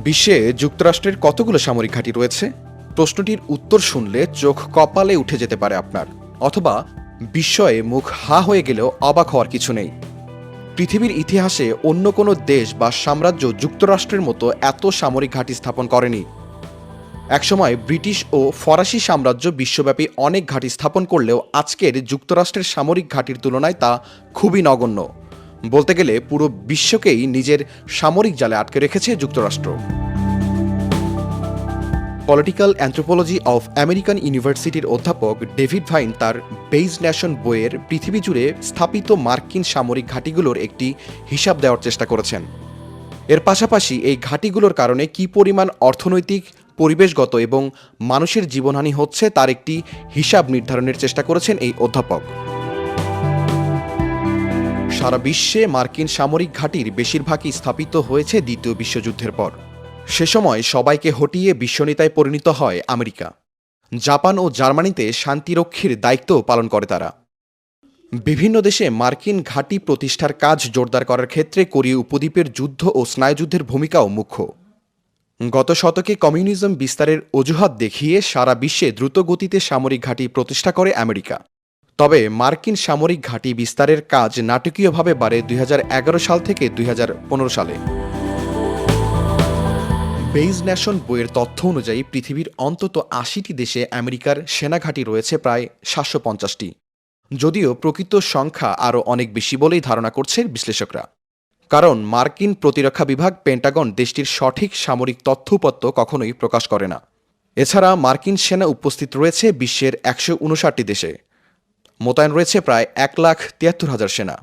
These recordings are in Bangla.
বিশ্বে যুক্তরাষ্ট্রের কতগুলো সামরিক ঘাঁটি রয়েছে? প্রশ্নটির উত্তর শুনলে চোখ কপালে উঠে যেতে পারে আপনার। অথবা বিস্ময়ে মুখ হা হয়ে গেলেও অবাক হওয়ার কিছু নেই। পৃথিবীর ইতিহাসে অন্য কোনো দেশ বা সাম্রাজ্য যুক্তরাষ্ট্রের মতো এত সামরিক ঘাঁটি স্থাপন করেনি। একসময় ব্রিটিশ ও ফরাসি সাম্রাজ্য বিশ্বব্যাপী অনেক ঘাঁটি স্থাপন করলেও আজকের যুক্তরাষ্ট্রের সামরিক ঘাঁটির তুলনায় তা খুবই নগণ্য। বলতে গেলে পুরো বিশ্বকেই নিজের সামরিক জালে আটকে রেখেছে যুক্তরাষ্ট্র। পলিটিক্যাল অ্যান্থ্রোপোলজি অফ আমেরিকান ইউনিভার্সিটির অধ্যাপক ডেভিড ভাইন তার বেইজ ন্যাশন বইয়ের পৃথিবী জুড়ে স্থাপিত মার্কিন সামরিক ঘাঁটিগুলোর একটি হিসাব দেওয়ার চেষ্টা করেছেন। এর পাশাপাশি এই ঘাঁটিগুলোর কারণে কি পরিমাণ অর্থনৈতিক, পরিবেশগত এবং মানুষের জীবনহানি হচ্ছে তার একটি হিসাব নির্ধারণের চেষ্টা করেছেন এই অধ্যাপক। সারা বিশ্বে মার্কিন সামরিক ঘাঁটির বেশিরভাগই স্থাপিত হয়েছে দ্বিতীয় বিশ্বযুদ্ধের পর। সে সময় সবাইকে হটিয়ে বিশ্বনেতায় পরিণত হয় আমেরিকা। জাপান ও জার্মানিতে শান্তিরক্ষীর দায়িত্ব পালন করে তারা। বিভিন্ন দেশে মার্কিন ঘাঁটি প্রতিষ্ঠার কাজ জোরদার করার ক্ষেত্রে কোরীয় উপদ্বীপের যুদ্ধ ও স্নায়ুযুদ্ধের ভূমিকাও মুখ্য। গত শতকে কমিউনিজম বিস্তারের অজুহাত দেখিয়ে সারা বিশ্বে দ্রুতগতিতে সামরিক ঘাঁটি প্রতিষ্ঠা করে আমেরিকা। তবে মার্কিন সামরিক ঘাঁটি বিস্তারের কাজ নাটকীয়ভাবে বাড়ে দুই হাজার এগারো সাল থেকে দুই হাজার পনেরো সালে। বেইজ ন্যাশন বইয়ের তথ্য অনুযায়ী পৃথিবীর অন্তত আশিটি দেশে আমেরিকার সেনাঘাঁটি রয়েছে প্রায় সাতশো পঞ্চাশটি। যদিও প্রকৃত সংখ্যা আরও অনেক বেশি বলেই ধারণা করছে বিশ্লেষকরা। কারণ মার্কিন প্রতিরক্ষা বিভাগ পেন্টাগন দেশটির সঠিক সামরিক তথ্যপত্র কখনোই প্রকাশ করে না। এছাড়া মার্কিন সেনা উপস্থিত রয়েছে বিশ্বের একশো উনষাটটি দেশে। মোতায়েন রয়েছে প্রায় এক লাখ তিয়াত্তর হাজার সেনা।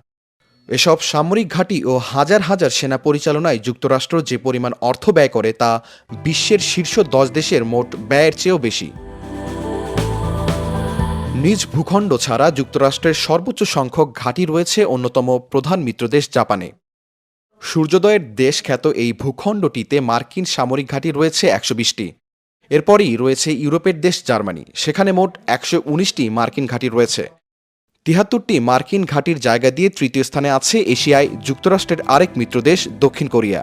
এসব সামরিক ঘাঁটি ও হাজার হাজার সেনা পরিচালনায় যুক্তরাষ্ট্র যে পরিমাণ অর্থ ব্যয় করে তা বিশ্বের শীর্ষ দশ দেশের মোট ব্যয়ের চেয়েও বেশি। নিজ ভূখণ্ড ছাড়া যুক্তরাষ্ট্রের সর্বোচ্চ সংখ্যক ঘাঁটি রয়েছে অন্যতম প্রধান মিত্রদেশ জাপানে। সূর্যোদয়ের দেশ খ্যাত এই ভূখণ্ডটিতে মার্কিন সামরিক ঘাঁটি রয়েছে একশো বিশটি। এরপরই রয়েছে ইউরোপের দেশ জার্মানি। সেখানে মোট একশো উনিশটি মার্কিন ঘাঁটি রয়েছে। তিহাত্তরটি মার্কিন ঘাঁটির জায়গা দিয়ে তৃতীয় স্থানে আছে এশিয়ায় যুক্তরাষ্ট্রের আরেক মিত্রদেশ দক্ষিণ কোরিয়া।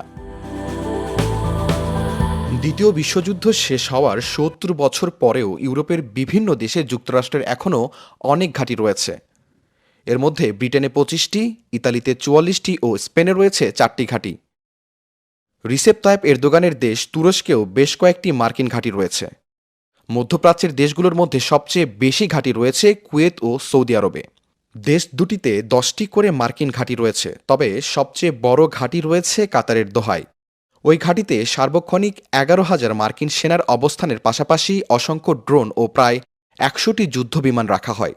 দ্বিতীয় বিশ্বযুদ্ধ শেষ হওয়ার সত্তর বছর পরেও ইউরোপের বিভিন্ন দেশে যুক্তরাষ্ট্রের এখনও অনেক ঘাঁটি রয়েছে। এর মধ্যে ব্রিটেনে পঁচিশটি, ইতালিতে চুয়াল্লিশটি ও স্পেনে রয়েছে চারটি ঘাঁটি। রিসেপ তায়েব এরদোগানের দেশ তুরস্কেও বেশ কয়েকটি মার্কিন ঘাঁটি রয়েছে। মধ্যপ্রাচ্যের দেশগুলোর মধ্যে সবচেয়ে বেশি ঘাঁটি রয়েছে কুয়েত ও সৌদি আরবে। দেশ দুটিতে দশটি করে মার্কিন ঘাঁটি রয়েছে, তবে সবচেয়ে বড় ঘাঁটি রয়েছে কাতারের দোহায়। ওই ঘাঁটিতে সার্বক্ষণিক এগারো হাজার মার্কিন সেনার অবস্থানের পাশাপাশি অসংখ্য ড্রোন ও প্রায় একশোটি যুদ্ধবিমান রাখা হয়।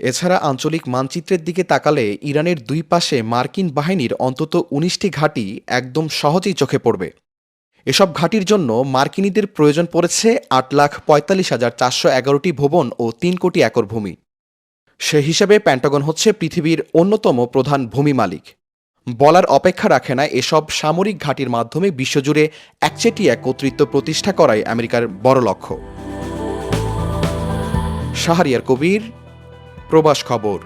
এছাড়া আঞ্চলিক মানচিত্রের দিকে তাকালে ইরানের দুই পাশে মার্কিন বাহিনীর অন্তত উনিশটি ঘাঁটি একদম সহজেই চোখে পড়বে। এসব ঘাঁটির জন্য মার্কিনীদের প্রয়োজন পড়েছে আট লাখ পঁয়তাল্লিশ হাজার চারশো এগারোটি ভবন ও তিন কোটি একর ভূমি। সে হিসাবে প্যান্টাগন হচ্ছে পৃথিবীর অন্যতম প্রধান ভূমি মালিক। বলার অপেক্ষা রাখে না এসব সামরিক ঘাঁটির মাধ্যমে বিশ্বজুড়ে একচেটিয়া কর্তৃত্ব প্রতিষ্ঠা করাই আমেরিকার বড় লক্ষ্য। শাহরিয়ার কবির, প্রবাস খবর।